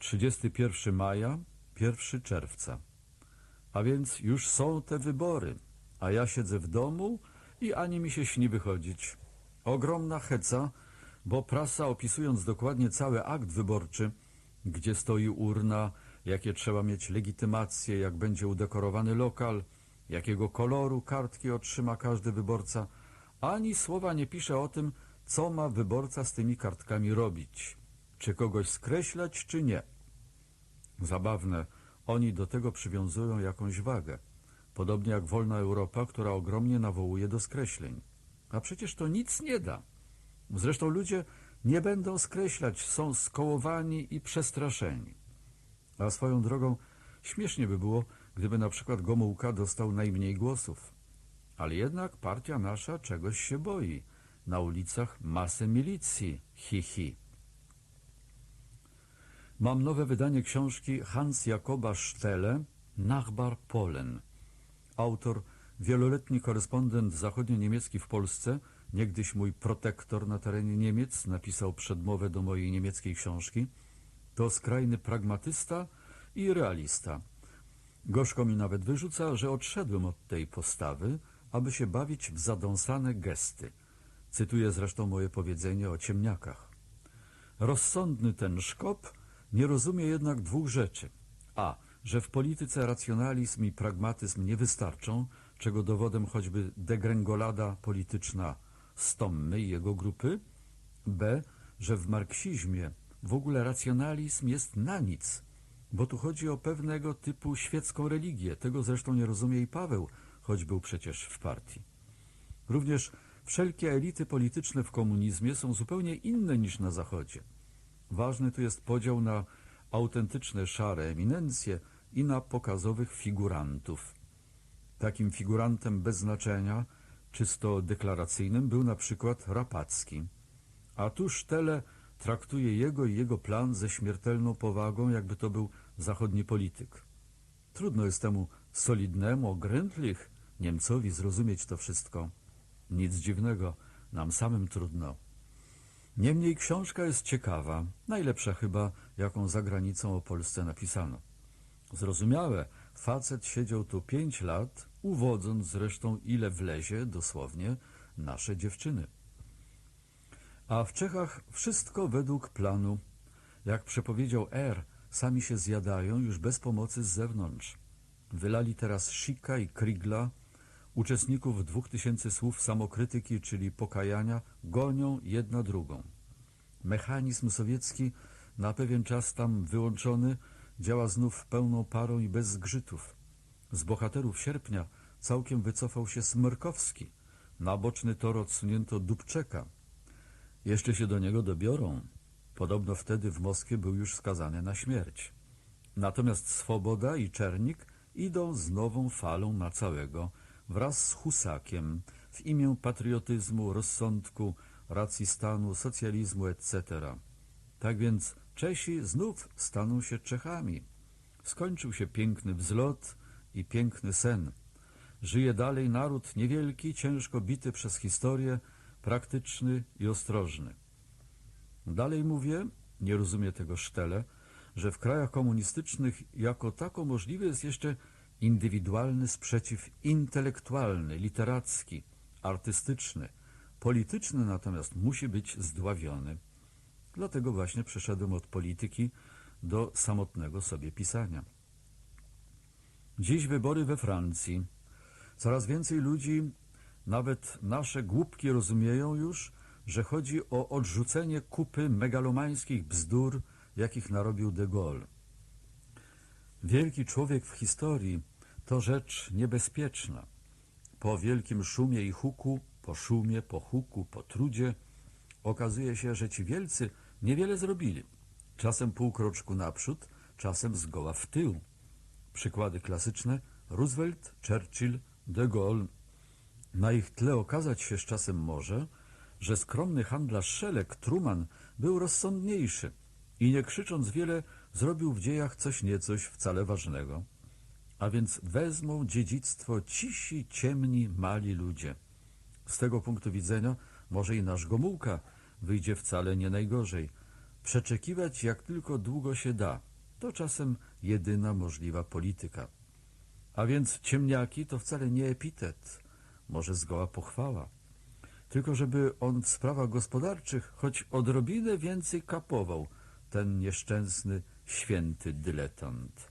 31 maja, 1 czerwca. A więc już są te wybory, a ja siedzę w domu i ani mi się śni wychodzić. Ogromna heca, bo prasa opisując dokładnie cały akt wyborczy, gdzie stoi urna, jakie trzeba mieć legitymację, jak będzie udekorowany lokal, jakiego koloru kartki otrzyma każdy wyborca, ani słowa nie pisze o tym, co ma wyborca z tymi kartkami robić, czy kogoś skreślać, czy nie. Zabawne, oni do tego przywiązują jakąś wagę, podobnie jak wolna Europa, która ogromnie nawołuje do skreśleń. A przecież to nic nie da. Zresztą ludzie nie będą skreślać, są skołowani i przestraszeni. A swoją drogą śmiesznie by było, gdyby na przykład Gomułka dostał najmniej głosów. Ale jednak partia nasza czegoś się boi. Na ulicach masę milicji, hi hi. Mam nowe wydanie książki Hans Jakoba Stelle Nachbar Polen. Autor, wieloletni korespondent zachodnio-niemiecki w Polsce, niegdyś mój protektor na terenie Niemiec, napisał przedmowę do mojej niemieckiej książki. To skrajny pragmatysta i realista. Gorzko mi nawet wyrzuca, że odszedłem od tej postawy, aby się bawić w zadąsane gesty. Cytuję zresztą moje powiedzenie o ciemniakach. Rozsądny ten szkop nie rozumie jednak dwóch rzeczy. A, że w polityce racjonalizm i pragmatyzm nie wystarczą, czego dowodem choćby degrengolada polityczna Stommy i jego grupy. B, że w marksizmie w ogóle racjonalizm jest na nic, bo tu chodzi o pewnego typu świecką religię. Tego zresztą nie rozumie i Paweł, choć był przecież w partii. Również wszelkie elity polityczne w komunizmie są zupełnie inne niż na Zachodzie. Ważny tu jest podział na autentyczne szare eminencje i na pokazowych figurantów. Takim figurantem bez znaczenia, czysto deklaracyjnym, był na przykład Rapacki. A tu Sztele traktuje jego i jego plan ze śmiertelną powagą, jakby to był zachodni polityk. Trudno jest temu solidnemu, grętlich Niemcowi zrozumieć to wszystko. Nic dziwnego, nam samym trudno. Niemniej książka jest ciekawa, najlepsza chyba, jaką za granicą o Polsce napisano. Zrozumiałe, facet siedział tu pięć lat, uwodząc zresztą ile wlezie, dosłownie, nasze dziewczyny. A w Czechach wszystko według planu. Jak przepowiedział R, sami się zjadają już bez pomocy z zewnątrz. Wylali teraz Sika i Krigla, uczestników dwóch tysięcy słów samokrytyki, czyli pokajania, gonią jedna drugą. Mechanizm sowiecki, na pewien czas tam wyłączony, działa znów pełną parą i bez zgrzytów. Z bohaterów sierpnia całkiem wycofał się Smrkowski. Na boczny tor odsunięto Dubczeka. Jeszcze się do niego dobiorą. Podobno wtedy w Moskwie był już skazany na śmierć. Natomiast Swoboda i Czernik idą z nową falą na całego, wraz z Husakiem, w imię patriotyzmu, rozsądku, racji stanu, socjalizmu, etc. Tak więc Czesi znów staną się Czechami. Skończył się piękny wzlot i piękny sen. Żyje dalej naród niewielki, ciężko bity przez historię, praktyczny i ostrożny. Dalej mówię, nie rozumie tego Sztele, że w krajach komunistycznych jako tako możliwy jest jeszcze indywidualny sprzeciw intelektualny, literacki, artystyczny. Polityczny natomiast musi być zdławiony. Dlatego właśnie przeszedłem od polityki do samotnego sobie pisania. Dziś wybory we Francji. Coraz więcej ludzi, nawet nasze głupki rozumieją już, że chodzi o odrzucenie kupy megalomańskich bzdur, jakich narobił de Gaulle. Wielki człowiek w historii to rzecz niebezpieczna. Po wielkim szumie i huku, po szumie, po huku, po trudzie, okazuje się, że ci wielcy niewiele zrobili. Czasem pół kroczku naprzód, czasem zgoła w tył. Przykłady klasyczne Roosevelt, Churchill, de Gaulle. Na ich tle okazać się z czasem może, że skromny handlarz Szelek, Truman, był rozsądniejszy i nie krzycząc wiele, zrobił w dziejach coś niecoś wcale ważnego. A więc wezmą dziedzictwo cisi, ciemni, mali ludzie. Z tego punktu widzenia może i nasz Gomułka wyjdzie wcale nie najgorzej. Przeczekiwać jak tylko długo się da. To czasem jedyna możliwa polityka. A więc ciemniaki to wcale nie epitet, może zgoła pochwała. Tylko żeby on w sprawach gospodarczych choć odrobinę więcej kapował, ten nieszczęsny, święty dyletant.